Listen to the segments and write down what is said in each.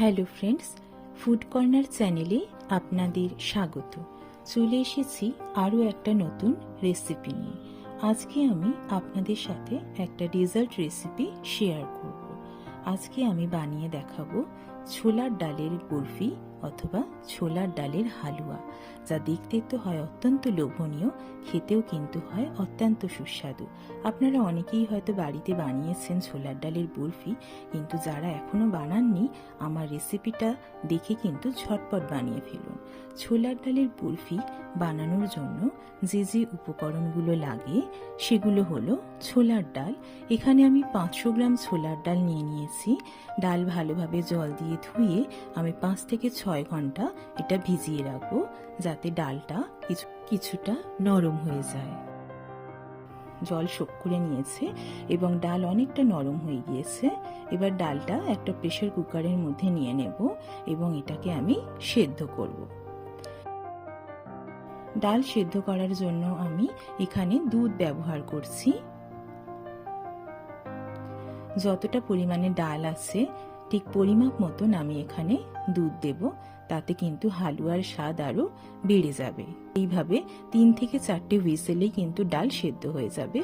Hello friends, food corner চ্যানেলে আপনাদের স্বাগত। চলে এসেছি আরও একটা নতুন রেসিপি নিয়ে। আজকে আমি আপনাদের সাথে একটা ডেজার্ট রেসিপি শেয়ার করব। আজকে আমি বানিয়ে দেখাবো ছোলার ডালের বরফি অথবা ছোলার ডালের হালুয়া, যা দেখতে তো হয় অত্যন্ত লোভনীয়, খেতেও কিন্তু হয় অত্যন্ত সুস্বাদু। আপনারা অনেকেই হয়তো বাড়িতে বানিয়েছেন ছোলার ডালের বরফি, কিন্তু যারা এখনও বানাননি, আমার রেসিপিটা দেখে কিন্তু ঝটপট বানিয়ে ফেলুন। ছোলার ডালের বরফি বানানোর জন্য যে যে উপকরণগুলো লাগে, সেগুলো হলো ছোলার ডাল। এখানে আমি পাঁচশো গ্রাম ছোলার ডাল নিয়ে নিয়েছি। ডাল ভালোভাবে জল দিয়ে ধুয়ে আমি পাঁচ থেকে ছয় ঘণ্টা এটা ভিজিয়ে রাখব যাতে ডালটা কিছু, কিছুটা নরম হয়ে যায়। জল শোক করে নিয়েছে এবং ডাল অনেকটা নরম হয়ে গিয়েছে। এবার ডালটা একটা প্রেশার কুকারের মধ্যে নিয়ে নেব এবং এটাকে আমি সেদ্ধ করব। ডাল সেদ্ধ করার জন্য আমি এখানে দুধ ব্যবহার করছি। যতটা পরিমাণে ডাল আছে, ঠিক পরিমাপ মতন আমি এখানে দুধ দেব। তাতে কিন্তু হালুয়ার স্বাদ আরও বেড়ে যাবে। এইভাবে তিন থেকে চারটে হুইসেলেই কিন্তু ডাল সেদ্ধ হয়ে যাবে।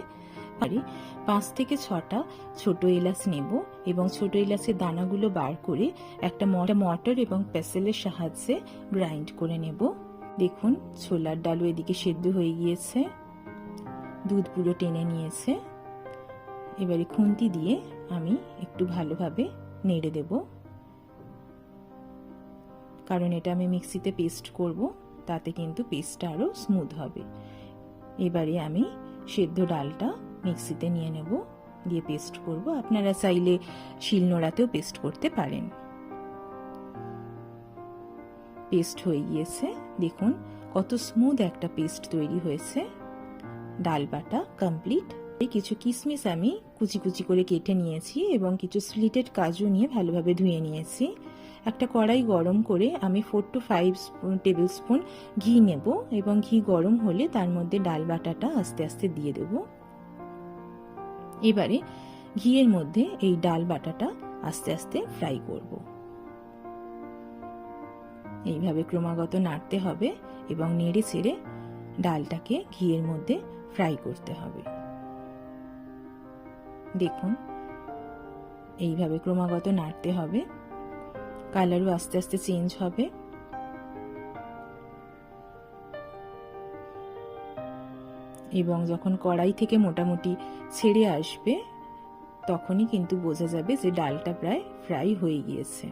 পারি, পাঁচ থেকে ছটা ছোট এলাচ নেব এবং ছোট এলাচের দানাগুলো বার করে একটা মটা, মটর এবং পেসেলের সাহায্যে গ্রাইন্ড করে নেব। দেখুন, ছোলার ডালও এদিকে সেদ্ধ হয়ে গিয়েছে। দুধ পুরো টেনে নিয়েছে। এবারে খুন্তি দিয়ে আমি একটু ভালোভাবে নেড়ে দেব। কারণ এটা আমি মিক্সিতে পেস্ট করব, তাতে কিন্তু পেস্টটা আরও স্মুথ হবে। এবারে আমি সেদ্ধ ডালটা মিক্সিতে নিয়ে নেব, দিয়ে পেস্ট করব। আপনারা চাইলে শিলনোড়াতেও পেস্ট করতে পারেন। পেস্ট হয়ে গিয়েছে। দেখুন, কত স্মুথ একটা পেস্ট তৈরি হয়েছে। ডাল বাটা কমপ্লিট কিছু কিশমিশ আমি কুচি কুচি করে কেটে নিয়েছি এবং কিছু স্লিটেড কাজু নিয়ে ভালোভাবে ধুয়ে নিয়েছি। একটা কড়াই গরম করে আমি four to five tablespoon ঘি নেব এবং ঘি গরম হলে তার মধ্যে ডাল বাটাটা আস্তে আস্তে দিয়ে দেব। এবারে ঘিয়ের মধ্যে এই ডাল বাটাটা আস্তে আস্তে ফ্রাই করব। এইভাবে ক্রমাগত নাড়তে হবে এবং নেড়ে ছেড়ে ডালটাকে ঘিয়ের মধ্যে ফ্রাই করতে হবে। দেখুন, এইভাবে ক্রমাগত নাড়তে হবে। কালারও আস্তে আস্তে চেঞ্জ হবে। এবং যখন কড়াই থেকে মোটামুটি ছেড়ে আসবে, তখনই কিন্তু বোঝা যাবে যে ডালটা প্রায় ফ্রাই হয়ে গিয়েছে।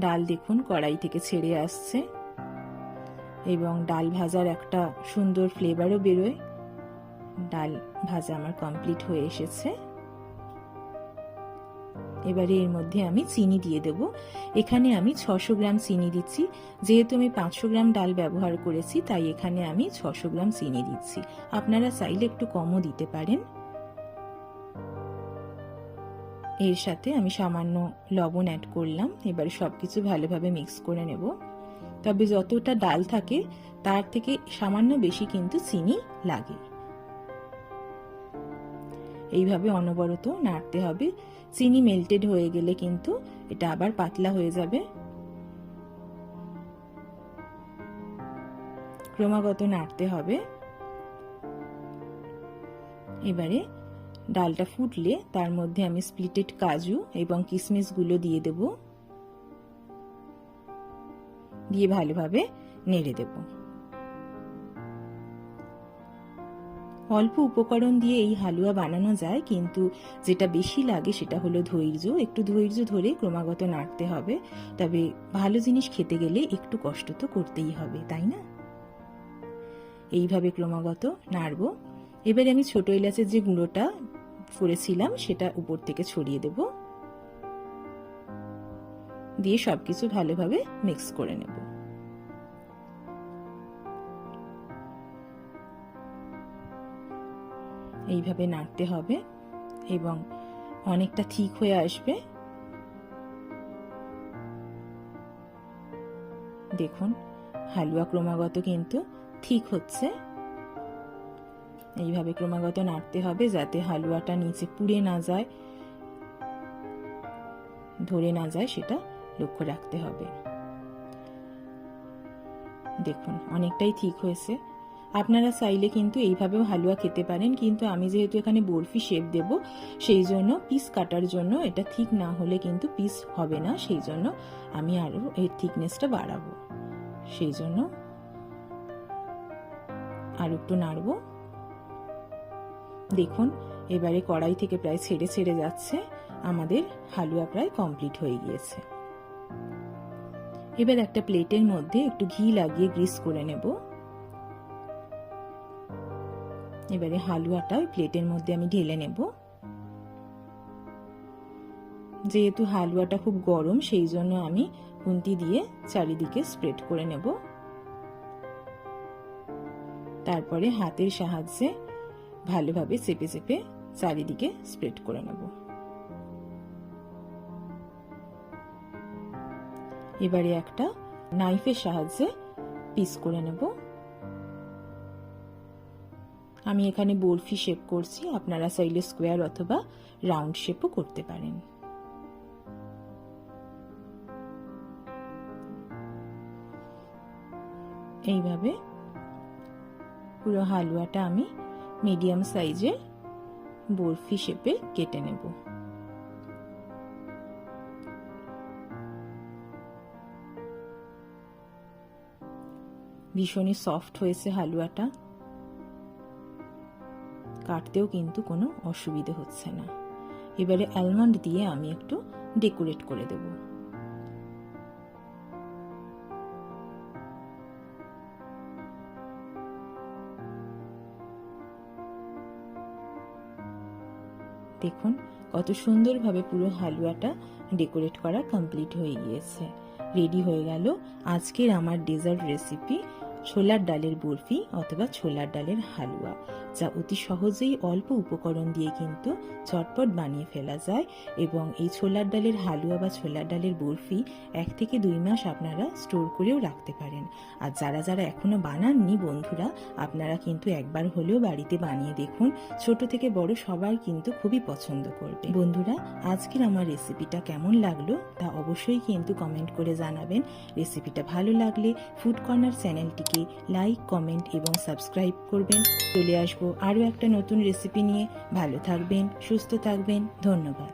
ডাল দেখুন কড়াই থেকে ছেড়ে আসছে। এবং ডাল ভাজার একটা সুন্দর ফ্লেভারও বেরোয়। ডাল ভাজা আমার কমপ্লিট হয়ে এসেছে। এবারে এর মধ্যে আমি চিনি দিয়ে দেব। এখানে আমি ছশো গ্রাম চিনি দিচ্ছি। যেহেতু আমি পাঁচশো গ্রাম ডাল ব্যবহার করেছি, তাই এখানে আমি ছশো গ্রাম চিনি দিচ্ছি। আপনারা চাইলে একটু কমও দিতে পারেন। এর সাথে আমি সামান্য লবণ অ্যাড করলাম। এবারে সবকিছু ভালোভাবে মিক্স করে নেব। তবে যতটা ডাল থাকে, তার থেকে সামান্য বেশি কিন্তু চিনি লাগে। এইভাবে অনবরত নাড়তে হবে। চিনি মেল্টেড হয়ে গেলে কিন্তু এটা আবার পাতলা হয়ে যাবে। ক্রমাগত নাড়তে হবে। এবারে ডালটা ফুটলে তার মধ্যে আমি স্প্লিটেড কাজু এবং কিশমিশগুলো দিয়ে দেব। দিয়ে ভালোভাবে নেড়ে দেবো। অল্প উপকরণ দিয়ে এই হালুয়া বানানো যায়, কিন্তু যেটা বেশি লাগে সেটা হলো ধৈর্য। একটু ধৈর্য ধরে ক্রমাগত নাড়তে হবে। তবে ভালো জিনিস খেতে গেলে একটু কষ্ট তো করতেই হবে, তাই না? এইভাবে ক্রমাগত নাড়ব। এবারে আমি ছোট এলাচের যে গুঁড়োটা করেছিলাম, সেটা উপর থেকে ছড়িয়ে দেব। দিয়ে সবকিছু ভালোভাবে মিক্স করে নেব। এইভাবে নাড়তে হবে এবং অনেকটা ঠিক হয়ে আসবে। দেখুন, হালুয়া ক্রমাগত কিন্তু ঠিক হচ্ছে। এইভাবে ক্রমাগত নাড়তে হবে যাতে হালুয়াটা নিচে পুড়ে না যায়, ধরে না যায় সেটা লক্ষ্য রাখতে হবে। দেখুন, অনেকটাই ঠিক হয়েছে। আপনারা চাইলে কিন্তু এইভাবেও হালুয়া খেতে পারেন, কিন্তু আমি যেহেতু এখানে বরফি শেপ দেব, সেই জন্য পিস কাটার জন্য এটা ঠিক না হলে কিন্তু পিস হবে না, সেই জন্য আমি আরও এর থিকনেসটা বাড়াবো। সেই জন্য আর একটু নাড়বো। দেখুন, এবারে কড়াই থেকে প্রায় ছেড়ে ছেড়ে যাচ্ছে, আমাদের হালুয়া প্রায় কমপ্লিট হয়ে গিয়েছে। এবার একটা প্লেটের মধ্যে একটু ঘি লাগিয়ে গ্রিস করে নেব। এবারে হালুয়াটা প্লেটের মধ্যে আমি ঢেলে নেব। যেহেতু হালুয়াটা খুব গরম, সেই জন্য আমি খুন্তি দিয়ে চারিদিকে স্প্রেড করে নেব। তারপরে হাতের সাহায্যে ভালোভাবে চেপে চেপে চারিদিকে স্প্রেড করে নেব। এবারে একটা নাইফের সাহায্যে পিস করে নেব। আমি এখানে বরফি শেপ করছি, আপনারা চাইলে স্কোয়ার অথবা রাউন্ড শেপও করতে পারেন। এইভাবে পুরো হালুয়াটা আমি মিডিয়াম সাইজের বরফি শেপে কেটে নেব। ভীষণই সফট হয়েছে হালুয়াটা। কাটতেও কিন্তু কোনো অসুবিধে হচ্ছে না। এবারে অ্যালমন্ড দিয়ে আমি একটু ডেকোরেট করে দেব। দেখুন, কত সুন্দরভাবে পুরো হালুয়াটা ডেকোরেট করা কমপ্লিট হয়ে গিয়েছে। রেডি হয়ে গেল আজকের আমার ডেজার্ট রেসিপি ছোলার ডালের বরফি অথবা ছোলার ডালের হালুয়া। যা অতি সহজেই অল্প উপকরণ দিয়ে কিন্তু চটপট বানিয়ে ফেলা যায় এবং এই ছোলার ডালের হালুয়া বা ছোলার ডালের বরফি এক থেকে দুই মাস আপনারা স্টোর করেও রাখতে পারেন। আর যারা যারা এখনও বানাননি বন্ধুরা, আপনারা কিন্তু একবার হলেও বাড়িতে বানিয়ে দেখুন। ছোট থেকে বড় সবার কিন্তু খুবই পছন্দ করবে। বন্ধুরা, আজকের আমার রেসিপিটা কেমন লাগল তা অবশ্যই কিন্তু কমেন্ট করে জানাবেন। রেসিপিটা ভালো লাগলে ফুড কর্নার চ্যানেলটিকে লাইক, কমেন্ট এবং সাবস্ক্রাইব করবেন। চলে আসব আরও একটা নতুন রেসিপি নিয়ে ভালো থাকবেন সুস্থ থাকবেন। ধন্যবাদ।